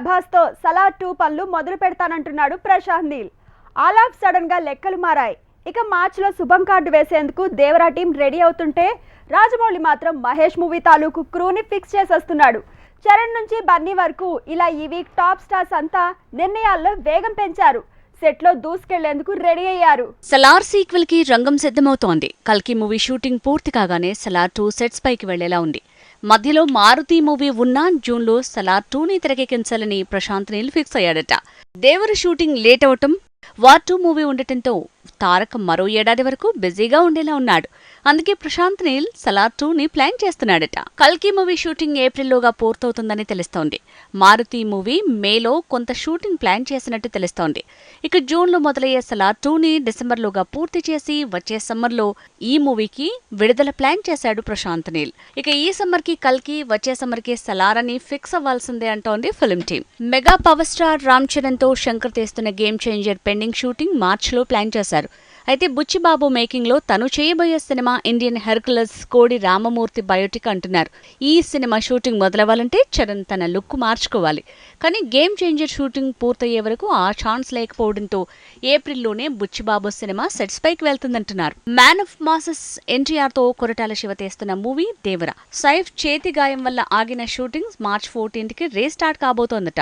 ప్రభాస్తో Salaar two పనులు మొదలు పెడతానంటున్నాడు ప్రశాంత్ నీల్. ఆల్ ఆఫ్ సడన్గా లెక్కలు మారాయి. ఇక మార్చిలో శుభం కార్డు వేసేందుకు దేవరా టీం రెడీ అవుతుంటే రాజమౌళి మాత్రం మహేష్ మూవీ తాలూకు క్రూని ఫిక్స్ చేసేస్తున్నాడు. చరణ్ నుంచి బన్నీ వరకు ఇలా ఈ వీక్ టాప్ స్టార్స్ అంతా నిర్ణయాల్లో వేగం పెంచారు. సెట్లో దూసుకెళ్ళేందుకు రెడీ అయ్యారు. సలార్ సీక్వెల్కి రంగం సిద్ధమవుతోంది. కల్కి మూవీ షూటింగ్ పూర్తి కాగానే సలార్ టూ సెట్స్ పైకి వెళ్ళేలా ఉంది. మధ్యలో మారుతి మూవీ ఉన్నా జూన్లో సలార్ టూని తెరకెక్కించాలని ప్రశాంత్ నీల్ ఫిక్స్ అయ్యాడట. దేవర షూటింగ్ లేట్ అవటం వార్ టూ మూవీ ఉండటంతో తారక్ మరో ఏడాది వరకు బిజీగా ఉండేలా ఉన్నాడు. అందుకే ప్రశాంత్ నీల్ సలార్ టూని ప్లాన్ చేస్తున్నాడట. కల్కి మూవీ షూటింగ్ ఏప్రిల్లోగా పూర్తవుతుందని తెలుస్తోంది. మారుతి మూవీ మేలో కొంత షూటింగ్ ప్లాన్ చేసినట్టు తెలుస్తోంది. ఇక జూన్లో మొదలయ్యే సలార్ టూని డిసెంబర్లోగా పూర్తి చేసి వచ్చే సమ్మర్లో ఈ మూవీకి విడుదల ప్లాన్ చేశాడు ప్రశాంత్ నీల్. ఇక ఈ సమ్మర్కి కల్కి వచ్చే సమ్మర్కి సలార్ అని ఫిక్స్ అవ్వాల్సిందే అంటోంది film team mega power star Ram చరణ్తో Shankar తీస్తున్న గేమ్ చేంజర్ పెండింగ్ షూటింగ్ మార్చ్లో ప్లాన్ చేశారు చేశారు అయితే బుచ్చిబాబు మేకింగ్లో తను చేయబోయే సినిమా ఇండియన్ హెర్కులస్ కోడి రామమూర్తి బయోటిక్ అంటున్నారు. ఈ సినిమా షూటింగ్ మొదలవ్వాలంటే చరణ్ తన లుక్ మార్చుకోవాలి. కానీ గేమ్ చేంజర్ షూటింగ్ పూర్తయ్యే వరకు ఆ ఛాన్స్ లేకపోవడంతో ఏప్రిల్లోనే బుచ్చిబాబు సినిమా సెట్స్ పైకి వెళ్తుందంటున్నారు. మ్యాన్ ఆఫ్ మాసెస్ ఎన్టీఆర్తో కొరటాల శివ తీస్తున్న మూవీ దేవర. సైఫ్ చేతి గాయం వల్ల ఆగిన షూటింగ్ మార్చ్ ఫోర్టీన్త్కి రీస్టార్ట్ కాబోతోందట.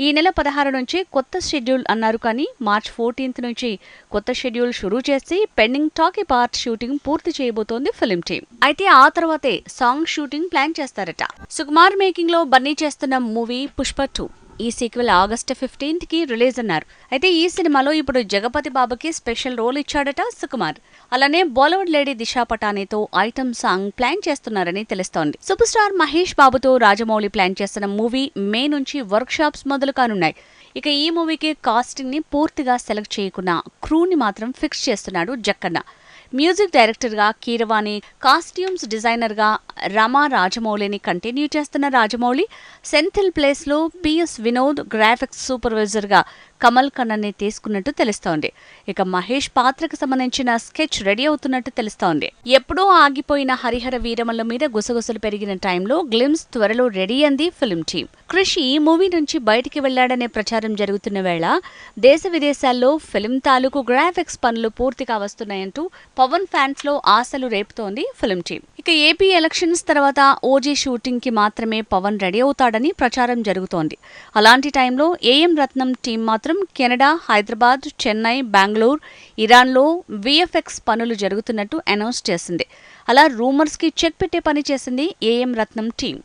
ఈ నెల పదహారు నుంచి కొత్త షెడ్యూల్ అన్నారు కానీ మార్చ్ ఫోర్టీన్త్ నుంచి కొత్త షెడ్యూల్ షురూ చేసి పెండింగ్ టాకీ పార్ట్ షూటింగ్ పూర్తి చేయబోతోంది ఫిలిం టీం. అయితే ఆ తర్వాతే సాంగ్ షూటింగ్ ప్లాన్ చేస్తారట. సుకుమార్ మేకింగ్లో బన్నీ చేస్తున్న మూవీ పుష్ప టూ. ఈ సీక్వెల్ ఆగస్టు ఫిఫ్టీన్త్కి రిలీజ్ అన్నారు. అయితే ఈ సినిమాలో ఇప్పుడు జగపతి బాబుకి స్పెషల్ రోల్ ఇచ్చాడట సుకుమార్. అలానే బాలీవుడ్ లేడీ దిశా పటానీతో ఐటమ్ సాంగ్ ప్లాన్ చేస్తున్నారని తెలుస్తోంది. సూపర్ స్టార్ మహేష్ బాబుతో రాజమౌళి ప్లాన్ చేస్తున్న మూవీ మే నుంచి వర్క్ షాప్స్ మొదలు కానున్నాయి. ఇక ఈ మూవీకి కాస్టింగ్ని పూర్తిగా సెలెక్ట్ చేయకున్న క్రూని మాత్రం ఫిక్స్ చేస్తున్నాడు జక్కన్న. మ్యూజిక్ డైరెక్టర్గా కీరవాణి కాస్ట్యూమ్స్ డిజైనర్గా రమా రాజమౌళిని కంటిన్యూ చేస్తున్న రాజమౌళి సెంథిల్ ప్లేస్లో పిఎస్ వినోద్ గ్రాఫిక్స్ సూపర్వైజర్గా కమల్ కన్నన్ని తీసుకున్నట్టు తెలుస్తోంది. ఇక మహేష్ పాత్రకు సంబంధించిన స్కెచ్ రెడీ అవుతున్నట్టు తెలుస్తోంది. ఎప్పుడో ఆగిపోయిన హరిహర వీరమల్ల మీద గుసగుసలు పెరిగిన టైంలో గ్లిమ్స్ త్వరలో రెడీ అంది ఫిల్మ్ టీమ్. క్రిష్ ఈ మూవీ నుంచి బయటికి వెళ్ళాడనే ప్రచారం జరుగుతున్న వేళ దేశ విదేశాల్లో ఫిల్మ్ తాలూకు గ్రాఫిక్స్ పనులు పూర్తిగా వస్తున్నాయంటూ పవన్ ఫ్యాన్స్లో ఆశలు రేపుతోంది ఫిల్మ్ టీం ఇక ఏపీ ఎలక్షన్స్ తర్వాత ఓజీ షూటింగ్కి మాత్రమే పవన్ రెడీ అవుతాడని ప్రచారం జరుగుతోంది. అలాంటి టైంలో ఏఎం రత్నం టీం మాత్రం కెనడా హైదరాబాద్ చెన్నై బెంగళూరు ఇరాన్లో విఎఫ్ఎక్స్ పనులు జరుగుతున్నట్టు అనౌన్స్ చేసింది. అలా రూమర్స్కి చెక్ పెట్టే పని చేసింది ఏఎం రత్నం టీం.